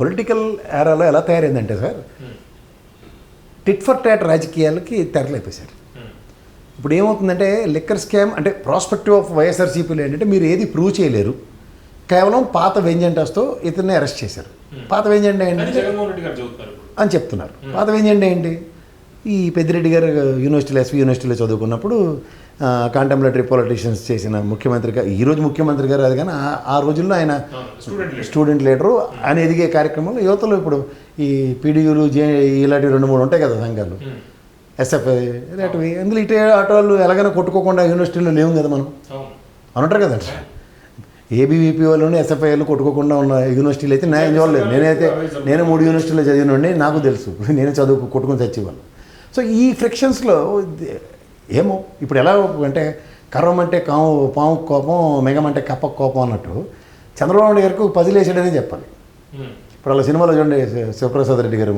Political ఏరాలో ఎలా తయారైందంటే సార్ టిట్ ఫర్ టాట్ రాజకీయాలకి తెరలేపేశారు ఇప్పుడు ఏమవుతుందంటే లిక్కర్ స్కామ్ అంటే ప్రాస్పెక్టివ్ ఆఫ్ వైఎస్ఆర్సీపీలో ఏంటంటే మీరు ఏది ప్రూవ్ చేయలేరు. కేవలం పాత వెంజెంటాస్తో ఇతన్ని అరెస్ట్ చేశారు. పాత రెడ్డి గారు చెబుతున్నారు ఇప్పుడు. అని చెప్తున్నారు. పాత వెంజెంటా ఏంటి? ఈ పెద్దిరెడ్డి గారు యూనివర్సిటీలో ఎస్వి యూనివర్సిటీలో చదువుకున్నప్పుడు కాంటెంప్లటరీ పొలిటీషియన్స్ చేసిన ముఖ్యమంత్రిగా ఈరోజు ముఖ్యమంత్రి గారు అది కానీ ఆ- రోజుల్లో ఆయన స్టూడెంట్ లీడర్. ఆయన ఎదిగే కార్యక్రమంలో యువతలో ఇప్పుడు ఈ పీడియూలు జే ఇలాంటివి రెండు మూడు ఉంటాయి కదా సంఘాలు. ఎస్ఎఫ్ఐ ఇలాంటివి. అందులో ఇటే ఆటో వాళ్ళు ఎలాగైనా కొట్టుకోకుండా యూనివర్సిటీలో లేవు కదా మనం. అవును. అని ఉంటారు కదండి ఏబీవీపీ వాళ్ళని ఎస్ఎఫ్ఐ వాళ్ళు కొట్టుకోకుండా ఉన్న యూనివర్సిటీలు అయితే నేను చూడలేదు నేనైతే నేను మూడు యూనివర్సిటీలో చదివినండి నాకు తెలుసు. నేను చదువు కొట్టుకుని చచ్చేవాళ్ళు సో ఈ ఫ్రిక్షన్స్లో ఏమో ఇప్పుడు ఎలా అంటే కర్రం అంటే కాము పాము కోపం మెగం అంటే కప్ప కోపం అన్నట్టు చంద్రబాబు నాయుడు గారికి పదిలేసాడనే చెప్పాలి. ఇప్పుడు అలా సినిమాలో చూడండి శివప్రసాద్ రెడ్డి గారు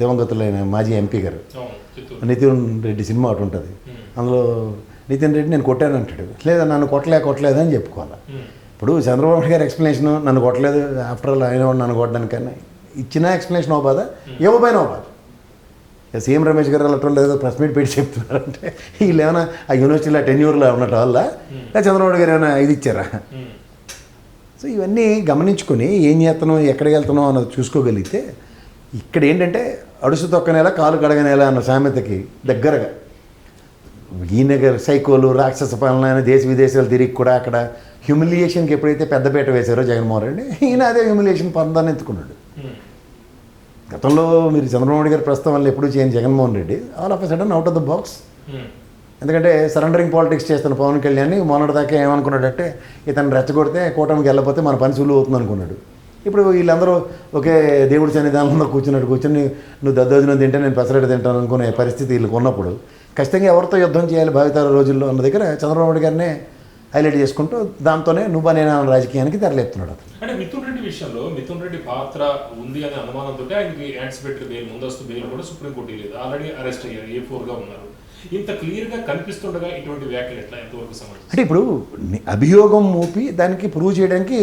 దివంగతులైన మాజీ ఎంపీ గారు. నితిన్ రెడ్డి సినిమా ఒకటి ఉంటుంది. అందులో నితిన్ రెడ్డి నేను కొట్టాను అంటాడు. లేదా నన్ను కొట్టలే కొట్టలేదు అని చెప్పుకోవాలి. ఇప్పుడు చంద్రబాబు నాయుడు గారి ఎక్స్ప్లెనేషన్ నన్ను కొట్టలేదు ఆఫ్టర్ ఆల్ ఆయన నన్ను కొట్టడానికన్నా ఇచ్చిన ఎక్స్ప్లెనేషన్ ఓ బాధ ఇవ్వబోయిన ఓ బాధ. సీఎం రమేష్ గారు అలా లేదో ప్రెస్ మీట్ పెట్టి చెప్తున్నారంటే వీళ్ళు ఏమైనా ఆ యూనివర్సిటీలో టెన్యూర్లో ఉన్నట్టు వల్ల లేదా చంద్రబాబు గారు ఏమైనా ఇది ఇచ్చారా. సో ఇవన్నీ గమనించుకొని ఏం చేస్తున్నాం ఎక్కడికి వెళ్తున్నాం అన్నది చూసుకోగలిగితే ఇక్కడ ఏంటంటే అడుసు తొక్కనేలా కాలు కడగనేలా అన్న సామెతకి దగ్గరగా. ఈయన గారు సైకోలు రాక్షస పాలన అని దేశ విదేశాలు తిరిగి కూడా అక్కడ హ్యూమిలియేషన్కి ఎప్పుడైతే పెద్దపీట వేశారో జగన్మోహన్ రెడ్డి ఈయన అదే హ్యూమిలియేషన్ పొందాన్ని ఎత్తుకున్నాడు. గతంలో మీరు చంద్రబాబు నాయుడు గారి ప్రస్తుతం వల్ల ఎప్పుడు చేయని Jaganmohan Reddy all of sudden out of the box. ఎందుకంటే సరెండరింగ్ పాలిటిక్స్ చేస్తున్న పవన్ కళ్యాణ్ మొన్నటిదాకా ఏమనుకున్నాడంటే ఇతను రెచ్చగొడితే కూటమికి వెళ్ళకపోతే మన పని సులువు అవుతుంది అనుకున్నాడు. ఇప్పుడు వీళ్ళందరూ ఒకే దేవుడి సన్నిధానంలో కూర్చున్నట్టు కూర్చొని నువ్వు దద్దోజనం తింటే నేను పెసరట్టు తింటాను అనుకునే పరిస్థితి వీళ్ళకి ఉన్నప్పుడు ఖచ్చితంగా ఎవరితో యుద్ధం చేయాలి భావితర రోజుల్లో అన్న దగ్గర చంద్రబాబు నాయుడు గారినే హైలైట్ చేసుకుంటూ దాంతోనే నువ్వు నేను రాజకీయానికి తెరలేపుతున్నాడు అతను. విషయంలో మిథున్ రెడ్డి పాత్ర ఉంది అనే అనుమానంతో ఆయనకి యాంటిసిపేటరీ బెయిల్ ముందస్తు బెయిల్ కూడా సుప్రీంకోర్టు లేదు ఆల్రెడీ అరెస్ట్ అయ్యారు ఏ ఫోర్గా ఉన్నారు. ఇంత క్లియర్గా కనిపిస్తుండగా ఇటువంటి వ్యాఖ్యలు ఎట్లా ఎంతవరకు సమంజసం అంటే ఇప్పుడు అభియోగం మోపి దానికి ప్రూవ్ చేయడానికి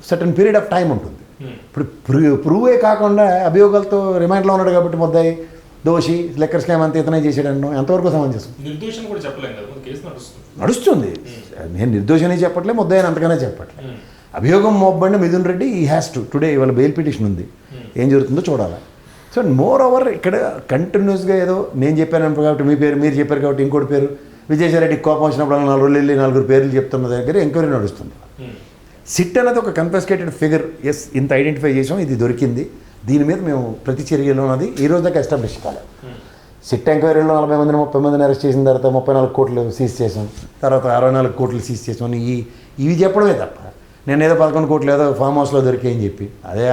సర్టన్ పీరియడ్ ఆఫ్ టైం ఉంటుంది. ఉమ్. ఇప్పుడు ప్రూ ప్రూవే కాకుండా అభియోగాలతో రిమైండ్లో ఉన్నాడు కాబట్టి ముద్దాయి దోషి లెక్కర్ స్కామ్ అంతా ఇతనే చేసాడను ఎంతవరకు సమంజసం నిర్దోషం కూడా చెప్పలేం కదా కేసు నడుస్తుంది. నడుస్తుంది. నేను నిర్దోషని చెప్పట్లే ముద్దాయని అంతగానే చెప్పట్లే. ఉమ్. అభియోగం మోపబడిన మిథున్ రెడ్డి ఈ హ్యాస్ టు టుడే ఇవాళ బెయిల్ పిటిషన్ ఉంది. ఏం జరుగుతుందో చూడాలి. సో మోర్ ఓవర్ ఇక్కడ కంటిన్యూస్గా ఏదో నేను చెప్పాను కాబట్టి మీ పేరు మీరు చెప్పారు కాబట్టి ఇంకోటి పేరు. విజయసాయిరెడ్డి కోపం వచ్చినప్పుడు నాలుగు రోజులు వెళ్ళి నలుగురు పేర్లు చెప్తున్న దగ్గర ఎంక్వైరీ నడుస్తుంది. ఉమ్. సిట్ అనేది ఒక కన్ఫెస్కేటెడ్ ఫిగర్ ఎస్ ఇంత ఐడెంటిఫై చేసాం ఇది దొరికింది. దీని మీద మేము ప్రతి చర్యలో ఉన్నది. ఈ రోజు దాకా ఎస్టాబ్లిష్ కాలేదు ఉమ్. సిట్ ఎంక్వైరీలో నలభై మందిని ముప్పై మందిని అరెస్ట్ చేసిన తర్వాత ముప్పై నాలుగు కోట్లు సీజ్ చేసాం. తర్వాత అరవై నాలుగు కోట్లు సీజ్ చేసాం. అని ఈ ఇవి చెప్పడమే తప్ప. నేను ఏదో పదకొండు కోట్లు ఏదో ఫామ్ హౌస్లో దొరికాయని చెప్పి. అదే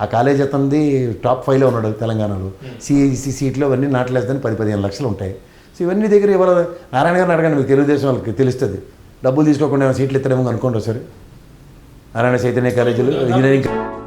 ఆ- కాలేజ్ అతనిది టాప్ ఫైవ్లో ఉన్నాడు తెలంగాణలో. సిఈసి సీట్లో అవన్నీ నాట్లేదని పది పదిహేను లక్షలు ఉంటాయి. సో ఇవన్నీ దగ్గర ఇవాళ నారాయణ గారిని అడగండి మీకు తెలుగుదేశం వాళ్ళకి తెలుస్తుంది. డబ్బులు తీసుకోకుండా ఏమైనా సీట్లు ఇస్తారేమో అనుకోండి ఒకసారి. నారాయణ చైతన్య కాలేజీలో ఇంజనీరింగ్